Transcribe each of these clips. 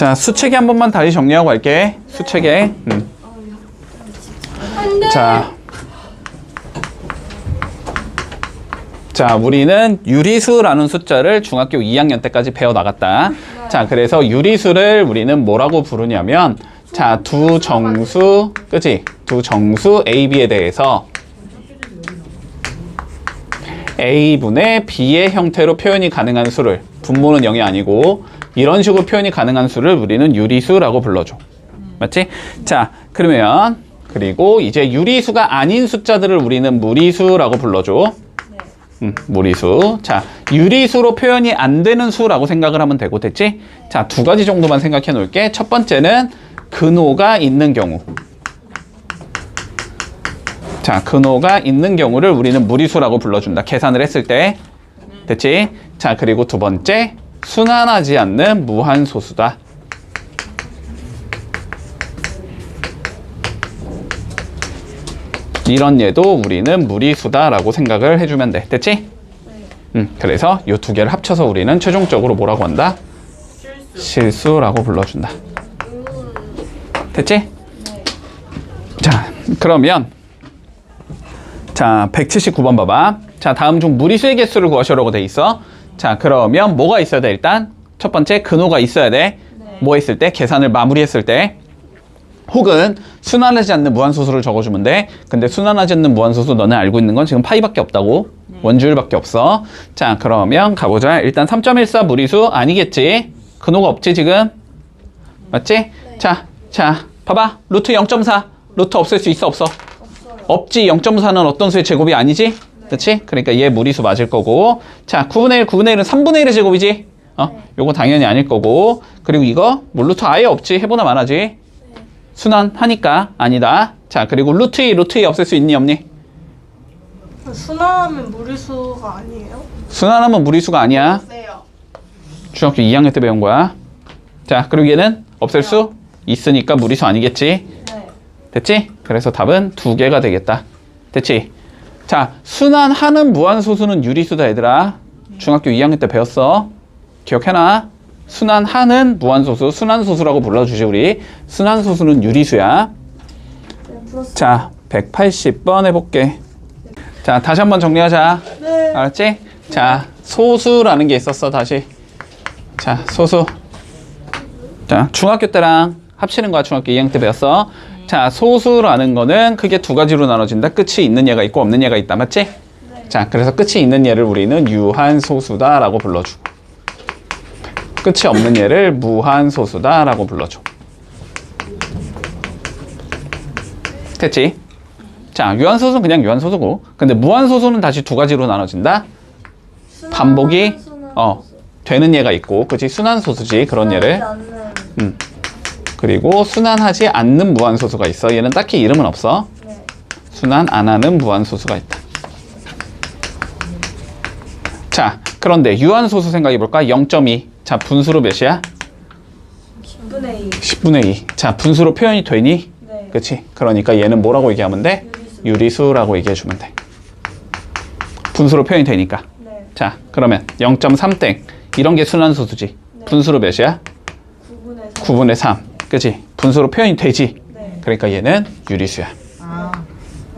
자, 수체계 한 번만 다시 정리하고 갈게. 수체계. 음. 자. 자, 우리는 유리수라는 숫자를 중학교 2학년 때까지 배워 나갔다. 자, 그래서 유리수를 우리는 뭐라고 부르냐면, 자, 두 정수, 그치? 두 정수 A, B에 대해서 A분의 B의 형태로 표현이 가능한 수를, 분모는 0이 아니고, 이런 식으로 표현이 가능한 수를 우리는 유리수라고 불러줘. 맞지? 자, 그러면, 그리고 이제 유리수가 아닌 숫자들을 우리는 무리수라고 불러줘. 음, 무리수. 자, 유리수로 표현이 안 되는 수라고 생각을 하면 되고, 됐지? 자, 두 가지 정도만 생각해 놓을게. 첫 번째는 근호가 있는 경우. 자, 근호가 있는 경우를 우리는 무리수라고 불러준다. 계산을 했을 때. 됐지? 자, 그리고 두 번째, 순환하지 않는 무한소수다. 이런 예도 우리는 무리수다라고 생각을 해주면 돼. 됐지? 음, 그래서 이 두 개를 합쳐서 우리는 최종적으로 뭐라고 한다? 실수 라고 불러준다. 됐지? 자, 그러면 자, 179번 봐봐. 자, 다음 중 무리수의 개수를 구하시라고 돼 있어. 자, 그러면 뭐가 있어야 돼? 일단 첫 번째 근호가 있어야 돼. 뭐 했을 때? 계산을 마무리했을 때. 혹은 순환하지 않는 무한소수를 적어주면 돼. 근데 순환하지 않는 무한소수 너네 알고 있는 건 지금 파이밖에 없다고. 원주율밖에 없어. 자, 그러면 가보자. 일단 3.14 무리수 아니겠지? 근호가 없지 지금? 맞지? 자, 자, 봐봐. 루트 0.4. 루트 없앨 수 있어 없어? 없지. 0.4는 어떤 수의 제곱이 아니지? 그렇지? 그러니까 얘 무리수 맞을 거고. 자, 9분의 1, 9분의 1은 3분의 1의 제곱이지? 어? 요거 당연히 아닐 거고. 그리고 이거 뭐 루트 아예 없지? 해보나 말하지? 순환하니까 아니다. 자, 그리고 루트 2, 루트 2 없앨 수 있니 없니? 순화하면 무리수가 아니에요? 순환하면 무리수가 아니야. 중학교 2학년 때 배운 거야. 자, 그리고 얘는 없앨 수 있으니까 무리수 아니겠지? 네. 됐지? 그래서 답은 두 개가 되겠다. 됐지? 자, 순환하는 무한소수는 유리수다, 얘들아. 중학교 2학년 때 배웠어. 기억해놔. 순환하는 무한소수, 순환소수라고 불러주지, 우리. 순환소수는 유리수야. 자, 180번 해볼게. 자, 다시 한번 정리하자. 네. 알았지? 자, 소수라는 게 있었어, 다시. 자, 소수. 자, 중학교 때랑 합치는 거야, 중학교 2학년 때 배웠어. 자, 소수라는 거는 크게 두 가지로 나눠진다. 끝이 있는 얘가 있고 없는 얘가 있다, 맞지? 자, 그래서 끝이 있는 얘를 우리는 유한소수다라고 불러주고. 끝이 없는 얘를 무한소수다라고 불러줘. 됐지? 자, 유한소수는 그냥 유한소수고. 근데 무한소수는 다시 두 가지로 나눠진다. 반복이 어 되는 얘가 있고, 그렇지? 순환소수지 그런 얘를. 음. 그리고 순환하지 않는 무한소수가 있어. 얘는 딱히 이름은 없어. 순환 안 하는 무한소수가 있다. 자, 그런데 유한소수 생각해 볼까? 0.2. 자, 분수로 몇이야? 10분의 2. 10분의 2. 자, 분수로 표현이 되니? 네. 그치? 그러니까 얘는 뭐라고 얘기하면 돼? 유리수 라고 얘기해 주면 돼. 분수로 표현이 되니까. 네. 자, 그러면 0.3땡. 이런 게 순환소수지. 분수로 몇이야? 9분의 3. 9분의 3. 그치? 분수로 표현이 되지. 네. 그러니까 얘는 유리수야.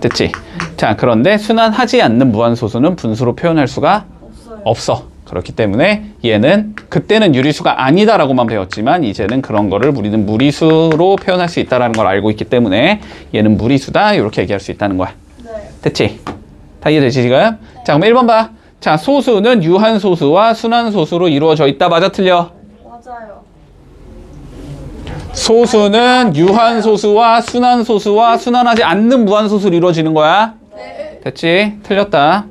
됐지? 자, 그런데 순환하지 않는 무한소수는 분수로 표현할 수가 없어요. 없어. 그렇기 때문에 얘는 그때는 유리수가 아니다라고만 배웠지만 이제는 그런 거를 우리는 무리수로 표현할 수 있다라는 걸 알고 있기 때문에 얘는 무리수다 이렇게 얘기할 수 있다는 거야. 네. 됐지? 다 이해되지 지금? 자, 그럼 1번 봐. 자, 소수는 유한소수와 순환소수로 이루어져 있다. 맞아 틀려? 맞아요. 소수는 유한소수와 순환소수와 순환하지 않는 무한소수로 이루어지는 거야. 네. 됐지? 틀렸다.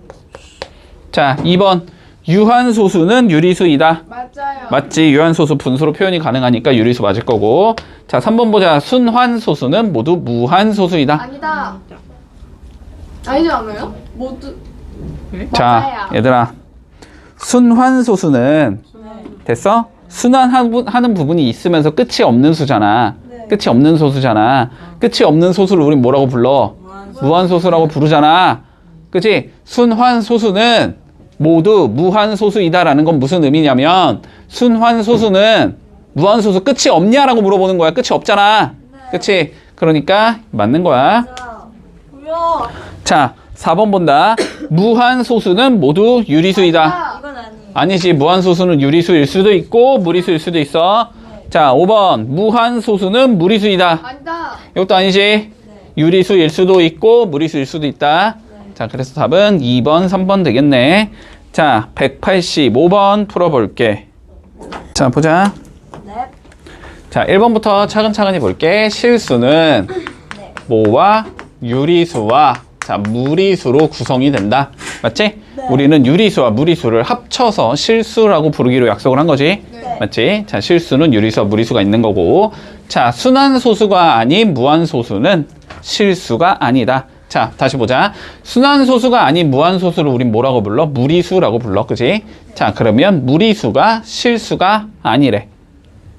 자, 2번. 유한소수는 유리수이다. 맞아요. 맞지? 유한소수 분수로 표현이 가능하니까 유리수 맞을 거고. 자, 3번 보자. 순환소수는 모두 무한소수이다. 아니다. 아니지 않아요? 모두. 자, 맞아요. 얘들아. 순환소수는 됐어? 순환하는 부분이 있으면서 끝이 없는 수잖아. 네. 끝이 없는 소수잖아. 끝이 없는 소수를 우린 뭐라고 불러? 무한소수라고 부르잖아. 그치? 순환소수는 모두 무한소수이다라는 건 무슨 의미냐면 순환소수는 무한소수 끝이 없냐라고 물어보는 거야. 끝이 없잖아. 그치? 그러니까 맞는 거야. 자, 4번 본다. 무한소수는 모두 유리수이다. 아. 아니지. 무한소수는 유리수일 수도 있고 무리수일 수도 있어. 자, 5번. 무한소수는 무리수이다. 아니다. 이것도 아니지. 유리수일 수도 있고 무리수일 수도 있다. 자, 그래서 답은 2번, 3번 되겠네. 자, 185번 풀어볼게. 자, 보자. 네. 자, 1번부터 차근차근히 볼게. 실수는 네. 뭐와 유리수와 자, 무리수로 구성이 된다. 맞지? 네. 우리는 유리수와 무리수를 합쳐서 실수라고 부르기로 약속을 한 거지. 네. 맞지? 자, 실수는 유리수와 무리수가 있는 거고. 자, 순환소수가 아닌 무한소수는 실수가 아니다. 자, 다시 보자. 순환소수가 아닌 무한소수를 우린 뭐라고 불러? 무리수라고 불러. 그지? 자, 그러면 무리수가 실수가 아니래.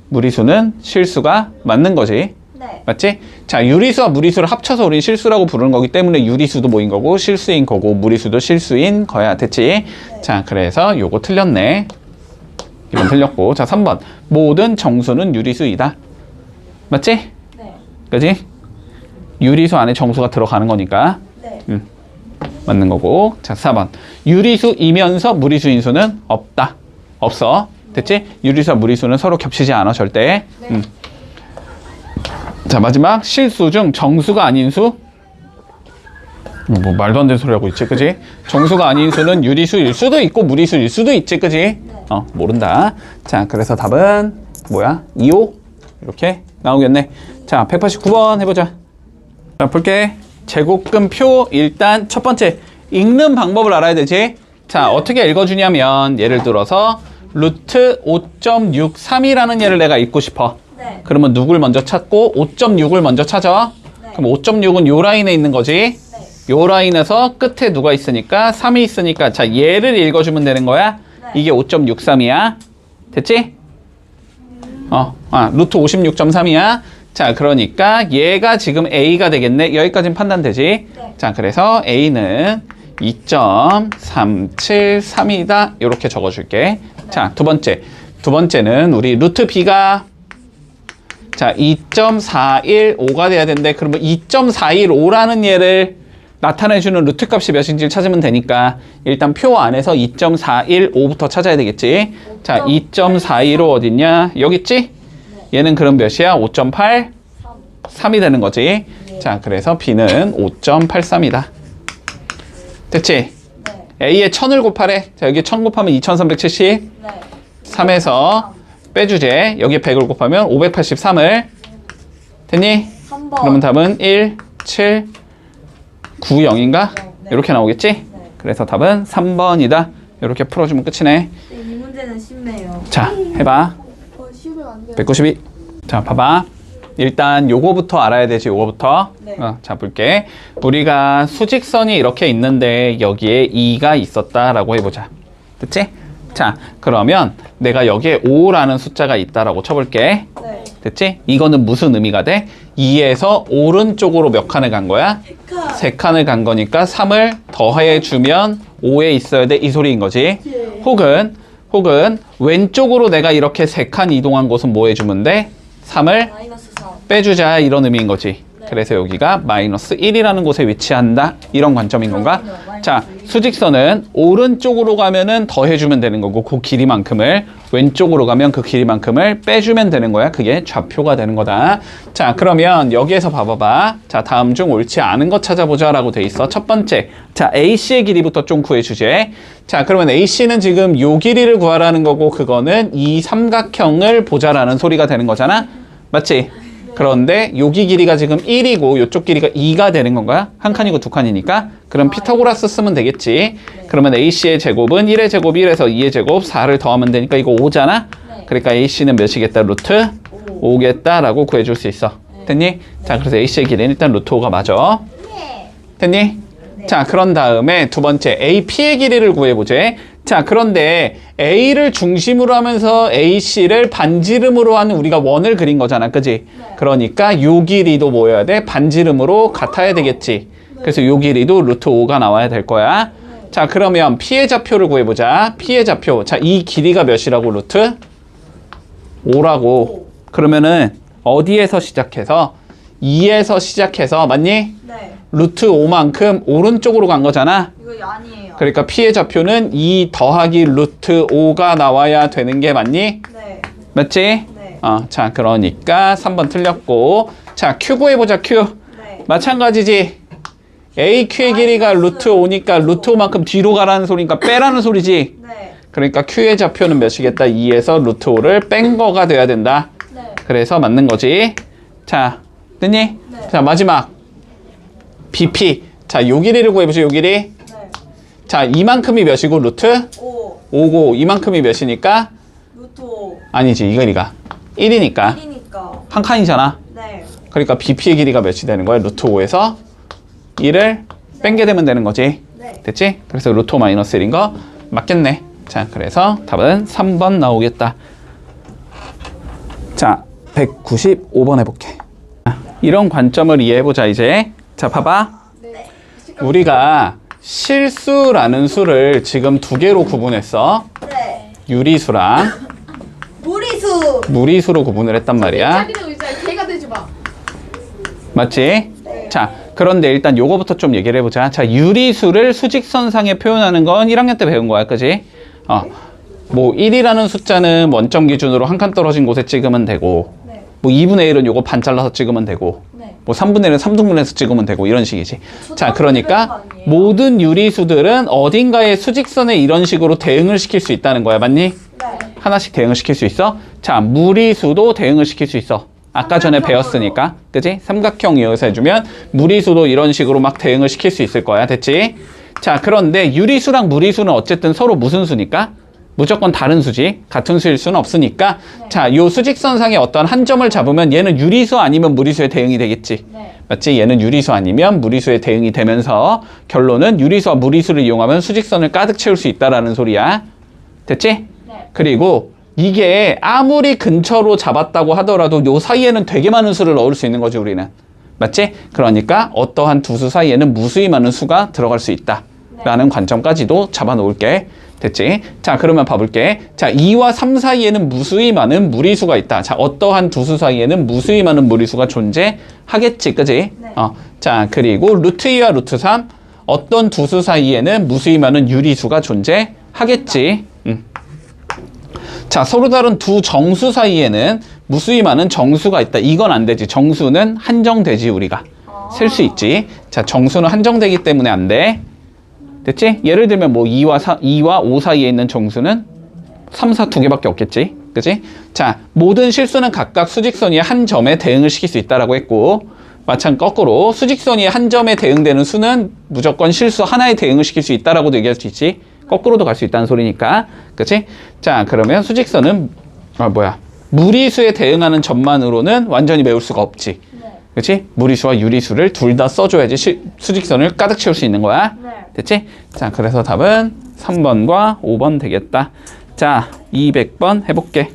무리수는 실수가 맞는 거지. 네. 맞지? 자, 유리수와 무리수를 합쳐서 우린 실수라고 부르는 거기 때문에 유리수도 뭐인 거고 실수인 거고 무리수도 실수인 거야. 됐지? 자, 그래서 요거 틀렸네. 이건 틀렸고. 자, 3번. 모든 정수는 유리수이다. 맞지? 네. 그지? 유리수 안에 정수가 들어가는 거니까 네. 맞는 거고. 자, 4번. 유리수이면서 무리수 인 수는 없다. 없어. 됐지? 유리수와 무리수는 서로 겹치지 않아, 절대. 네. 음. 자, 마지막. 실수 중 정수가 아닌 수. 뭐, 뭐 말도 안 되는 소리 하고 있지, 그지? 정수가 아닌 수는 유리수일 수도 있고 무리수일 수도 있지, 그지? 어, 모른다. 자, 그래서 답은 뭐야? 2호? 이렇게 나오겠네. 자, 189번 해보자. 자, 볼게. 제곱근표 일단 첫 번째 읽는 방법을 알아야 되지. 자, 어떻게 읽어주냐면 예를 들어서 루트 5.63이라는 예를 내가 읽고 싶어. 네. 그러면 누굴 먼저 찾고 5.6을 먼저 찾아. 네. 그럼 5.6은 요 라인에 있는 거지. 네. 요 라인에서 끝에 누가 있으니까 3이 있으니까 자 얘를 읽어주면 되는 거야. 네. 이게 5.63이야. 됐지? 어, 아, 루트 56.3이야. 자, 그러니까 얘가 지금 A가 되겠네. 여기까지는 판단되지? 네. 자, 그래서 A는 2.373이다. 이렇게 적어줄게. 자, 두 번째. 두 번째는 우리 루트 B가 자, 2.415가 돼야 되는데 그러면 2.415라는 얘를 나타내주는 루트 값이 몇인지를 찾으면 되니까 일단 표 안에서 2.415부터 찾아야 되겠지. 자, 2.415 어딨냐? 여기 있지? 얘는 그럼 몇이야? 5.8? 3이 되는 거지. 자, 그래서 B는 5.83이다. 됐지? 네. A에 1000을 곱하래. 자, 여기 1000 곱하면 2370. 네. 3에서 빼주제. 여기에 100을 곱하면 583을. 됐니? 3번. 그러면 답은 1, 7, 9, 0인가? 네. 이렇게 나오겠지? 그래서 답은 3번이다. 이렇게 풀어주면 끝이네. 이 문제는 쉽네요. 자, 해봐. 어, 쉬면 안 돼요. 192. 자, 봐봐. 일단 요거부터 알아야 되지, 요거부터. 네. 어, 자, 볼게. 우리가 수직선이 이렇게 있는데 여기에 2가 있었다라고 해보자. 됐지? 자, 그러면 내가 여기에 5라는 숫자가 있다라고 쳐볼게. 네. 됐지? 이거는 무슨 의미가 돼? 2에서 오른쪽으로 몇 칸을 간 거야? 카. 세 칸을 간 거니까 3을 더해주면 5에 있어야 돼. 이 소리인 거지. 혹은, 혹은 왼쪽으로 내가 이렇게 세 칸 이동한 곳은 뭐 해주면 돼? 3을 마이너스 3. 빼주자. 이런 의미인 거지. 그래서 여기가 마이너스 1이라는 곳에 위치한다. 이런 관점인 건가? 자, 수직선은 오른쪽으로 가면은 더해주면 되는 거고, 그 길이만큼을 왼쪽으로 가면 그 길이만큼을 빼주면 되는 거야. 그게 좌표가 되는 거다. 자, 그러면 여기에서 봐봐봐. 자, 다음 중 옳지 않은 것 찾아보자 라고 돼 있어. 첫 번째, 자, AC의 길이부터 좀 구해주제. 자, 그러면 AC는 지금 요 길이를 구하라는 거고, 그거는 이 삼각형을 보자라는 소리가 되는 거잖아. 맞지? 그런데 여기 길이가 지금 1이고 이쪽 길이가 2가 되는 건가요? 한 칸이고 두 칸이니까 그럼 피타고라스 쓰면 되겠지 그러면 AC의 제곱은 1의 제곱 1에서 2의 제곱 4를 더하면 되니까 이거 5잖아 그러니까 AC는 몇이겠다 루트 5겠다라고 구해줄 수 있어 됐니? 자 그래서 AC의 길이는 일단 루트 5가 맞아 됐니? 자, 그런 다음에 두 번째 AP의 길이를 구해보제. 자, 그런데 A를 중심으로 하면서 AC를 반지름으로 하는 우리가 원을 그린 거잖아. 그지? 그러니까 요 길이도 뭐여야 돼? 반지름으로 같아야 되겠지. 그래서 요 길이도 루트 5가 나와야 될 거야. 자, 그러면 피해 좌표를 구해보자. 피해 좌표. 자, 이 길이가 몇이라고 루트? 5라고. 그러면은 어디에서 시작해서 2에서 시작해서 맞니? 네. 루트 5만큼 오른쪽으로 간 거잖아. 이거 아니에요. 그러니까 좌표는 2 더하기 루트 5가 나와야 되는 게 맞니? 네. 맞지? 네. 어, 자, 그러니까 3번 틀렸고. 자, Q 구해보자, Q. 네. 마찬가지지. AQ의 길이가 루트 5니까 루트 5만큼 뒤로 가라는 소리니까 빼라는 소리지. 네. 그러니까 Q의 좌표는 몇이겠다? 2에서 루트 5를 뺀 거가 돼야 된다. 네. 그래서 맞는 거지. 자, 됐니? 네. 자, 마지막. BP. 자, 요 길이를 구해보죠, 요 길이. 네. 자, 이만큼이 몇이고, 루트? 5. 5고, 이만큼이 몇이니까? 루트 5. 아니지, 이 길이가. 1이니까. 1이니까. 한 칸이잖아. 네. 그러니까 BP의 길이가 몇이 되는 거야? 루트 5에서 1을 뺀게 되면 되는 거지. 네. 됐지? 그래서 루트 5 마이너스 1인 거 맞겠네. 자, 그래서 답은 3번 나오겠다. 자, 195번 해볼게. 아, 이런 관점을 이해해보자, 이제. 자, 봐봐. 네. 우리가 실수라는 수를 지금 두 개로 구분했어. 네. 유리수랑 무리수. 무리수로 구분을 했단 말이야. 자기는 의자에 개가 되지 마. 맞지? 자, 그런데 일단 요거부터 좀 얘기를 해보자. 자, 유리수를 수직선상에 표현하는 건 1학년 때 배운 거야, 그지? 어, 뭐 1이라는 숫자는 원점 기준으로 한 칸 떨어진 곳에 찍으면 되고, 네. 뭐 2분의 1은 요거 반 잘라서 찍으면 되고, 네. 뭐 3분의 1은 3등분해서 찍으면 되고 이런 식이지. 자, 그러니까? 모든 유리수들은 어딘가에 수직선에 이런 식으로 대응을 시킬 수 있다는 거야, 맞니? 네. 하나씩 대응을 시킬 수 있어? 자, 무리수도 대응을 시킬 수 있어. 아까 전에. 배웠으니까. 그지? 삼각형 이어서 해주면 무리수도 이런 식으로 막 대응을 시킬 수 있을 거야. 됐지? 자, 그런데 유리수랑 무리수는 어쨌든 서로 무슨 수니까? 무조건 다른 수지. 같은 수일 수는 없으니까. 네. 자, 요 수직선상에 어떤 한 점을 잡으면 얘는 유리수 아니면 무리수의 대응이 되겠지. 네. 맞지? 얘는 유리수 아니면 무리수의 대응이 되면서 결론은 유리수와 무리수를 이용하면 수직선을 가득 채울 수 있다라는 소리야. 됐지? 네. 그리고 이게 아무리 근처로 잡았다고 하더라도 요 사이에는 되게 많은 수를 넣을 수 있는 거지 우리는 맞지? 그러니까 어떠한 두 수 사이에는 무수히 많은 수가 들어갈 수 있다 라는 관점까지도 잡아 놓을게 됐지? 자 그러면 봐볼게 자 2와 3 사이에는 무수히 많은 무리수가 있다 자 어떠한 두 수 사이에는 무수히 많은 무리수가 존재하겠지 그지? 네. 어, 자 그리고 루트 2와 루트 3 어떤 두 수 사이에는 무수히 많은 유리수가 존재하겠지 음. 자, 서로 다른 두 정수 사이에는 무수히 많은 정수가 있다. 이건 안 되지. 정수는 한정되지, 우리가. 셀 수 있지. 자, 정수는 한정되기 때문에 안 돼. 됐지? 예를 들면 뭐 2와 4, 2와 5 사이에 있는 정수는 3, 4 두 개밖에 없겠지. 그지? 자, 모든 실수는 각각 수직선 위의 한 점에 대응을 시킬 수 있다라고 했고, 마찬 거꾸로 수직선 위의 한 점에 대응되는 수는 무조건 실수 하나에 대응을 시킬 수 있다라고도 얘기할 수 있지. 거꾸로도 갈 수 있다는 소리니까. 그치? 자, 그러면 수직선은, 아, 뭐야. 무리수에 대응하는 점만으로는 완전히 메울 수가 없지. 네. 그치? 무리수와 유리수를 둘 다 써줘야지 시- 수직선을 가득 채울 수 있는 거야. 네. 됐지? 자, 그래서 답은 3번과 5번 되겠다. 자, 200번 해볼게.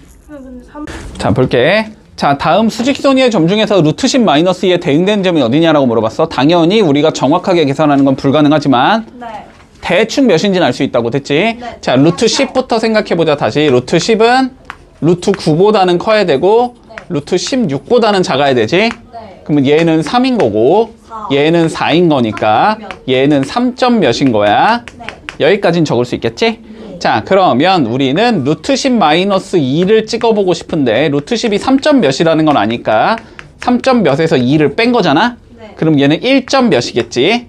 자, 볼게. 자, 다음 수직선 위의 점 중에서 루트 10 마이너스 2에 대응되는 점이 어디냐라고 물어봤어. 당연히 우리가 정확하게 계산하는 건 불가능하지만 네. 대충 몇인지는 알 수 있다고 됐지? 네. 자, 루트 10부터 생각해보자, 다시. 루트 10은 루트 9보다는 커야 되고, 네. 루트 16보다는 작아야 되지? 네. 그러면 얘는 3인 거고, 사. 얘는 4인 거니까, 삼. 얘는 3 점 몇인 거야? 네. 여기까지는 적을 수 있겠지? 자, 그러면 우리는 루트 10 마이너스 2를 찍어보고 싶은데, 루트 10이 3점 몇이라는 건 아니까, 3점 몇에서 2를 뺀 거잖아? 네. 그럼 얘는 1점 몇이겠지?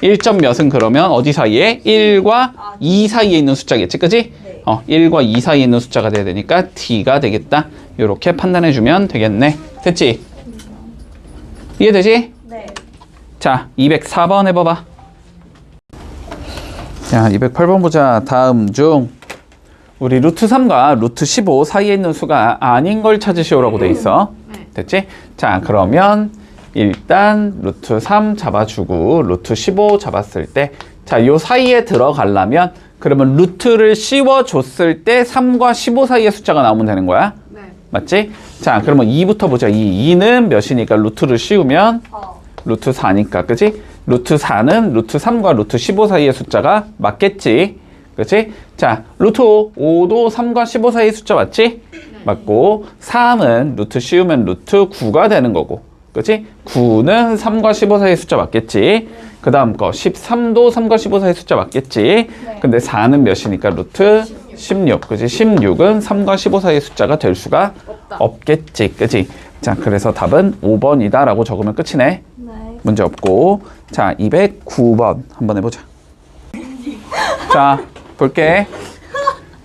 네. 1점 몇은 그러면 어디 사이에? 1과 아, 2 사이에 있는 숫자겠지, 그지? 네. 어, 1과 2 사이에 있는 숫자가 돼야 되니까 t가 되겠다. 이렇게 판단해주면 되겠네. 됐지? 이해되지? 네. 자, 204번 해봐봐. 자, 208번 보자. 다음 중 우리 루트 3과 루트 15 사이에 있는 수가 아닌 걸 찾으시오라고 돼 있어. 네. 됐지? 자, 그러면 일단 루트 3 잡아주고 루트 15 잡았을 때 자, 요 사이에 들어가려면 그러면 루트를 씌워줬을 때 3과 15 사이의 숫자가 나오면 되는 거야. 네. 맞지? 자, 그러면 2부터 보자. 2. 2는 몇이니까 루트를 씌우면 어. 루트 4니까, 그지? 루트 4는 루트 3과 루트 15 사이의 숫자가 맞겠지? 그치? 자, 루트 5. 5도 3과 15 사이의 숫자 맞지? 네. 맞고 3은 루트 씌우면 루트 9가 되는 거고 그치? 9는 3과 15 사이의 숫자 맞겠지? 그 다음 거 13도 3과 15 사이의 숫자 맞겠지? 근데 4는 몇이니까 루트 16 그치? 16은 3과 15 사이의 숫자가 될 수가 없겠지 그치? 자 그래서 답은 5번이다 라고 적으면 끝이네 네. 문제 없고 자 209번 한번 해보자 자 볼게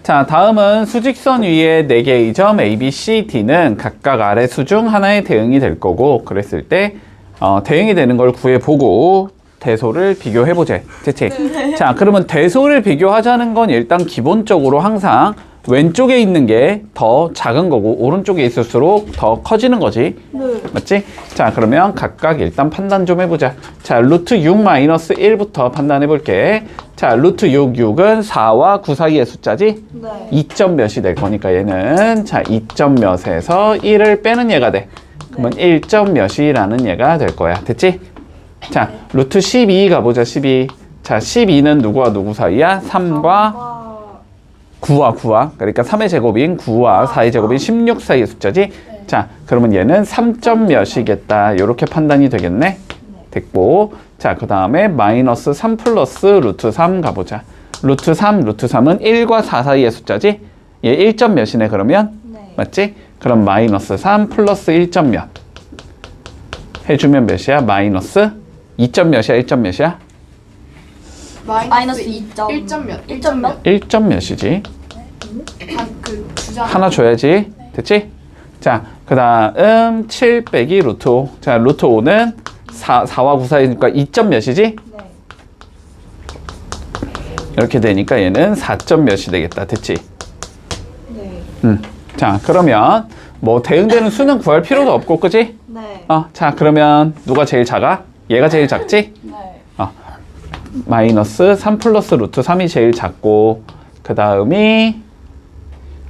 자 다음은 수직선 위에 4개의 점 A, B, C, D는 각각 아래 수 중 하나의 대응이 될 거고 그랬을 때 어, 대응이 되는 걸 구해보고 대소를 비교해보자 그치? 자 그러면 대소를 비교하자는 건 일단 기본적으로 항상 왼쪽에 있는 게 더 작은 거고 오른쪽에 있을수록 더 커지는 거지 네. 맞지? 자 그러면 각각 일단 판단 좀 해보자 자 루트 6 마이너스 1부터 판단해 볼게 자 루트 6, 6은 4와 9 사이의 숫자지 네. 2점 몇이 될 거니까 얘는 자 2점 몇에서 1을 빼는 얘가 돼 그러면 1점 몇이라는 얘가 될 거야 됐지? 자 루트 12 가보자 12 자 12는 누구와 누구 사이야? 3과 와. 9와 9와. 그러니까 3의 제곱인 9와 4의 제곱인 16 사이의 숫자지? 자 그러면 얘는 3점 몇이겠다. 요렇게 판단이 되겠네? 됐고. 자 그 다음에 마이너스 3 플러스 루트 3 가보자. 루트 3 루트 3은 1과 4 사이의 숫자지? 얘 1점 몇이네 그러면? 네. 맞지? 그럼 마이너스 3 플러스 1점 몇? 해주면 몇이야? 마이너스 2점 몇이야? 1점 몇이야? 마이너스 2점. 1점 몇? 1점 몇? 1점 몇이지? 한그 주장 하나 줘야지. 됐지? 자, 그 다음 7 빼기 루트 5. 자, 루트 5는 4, 4와 9 사이니까 2점 몇이지? 네. 이렇게 되니까 얘는 4점 몇이 되겠다. 됐지? 네. 음. 자, 그러면 뭐 대응되는 수는 구할 필요도 없고, 그지? 네. 어, 자, 그러면 누가 제일 작아? 얘가 제일 작지? 네. 어, 마이너스 3 플러스 루트 3이 제일 작고, 그 다음이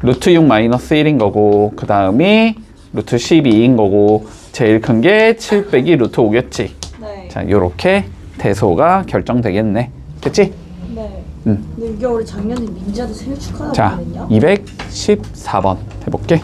루트 6 마이너스 1인 거고, 그 다음이 루트 12인 거고, 제일 큰 게 7 빼기 루트 5겠지. 네. 자, 요렇게 대소가 결정되겠네. 됐지? 네. 음. 근데 이게 우리 작년에 민지한테 생일 축하하고 자, 그랬냐? 214번 해볼게.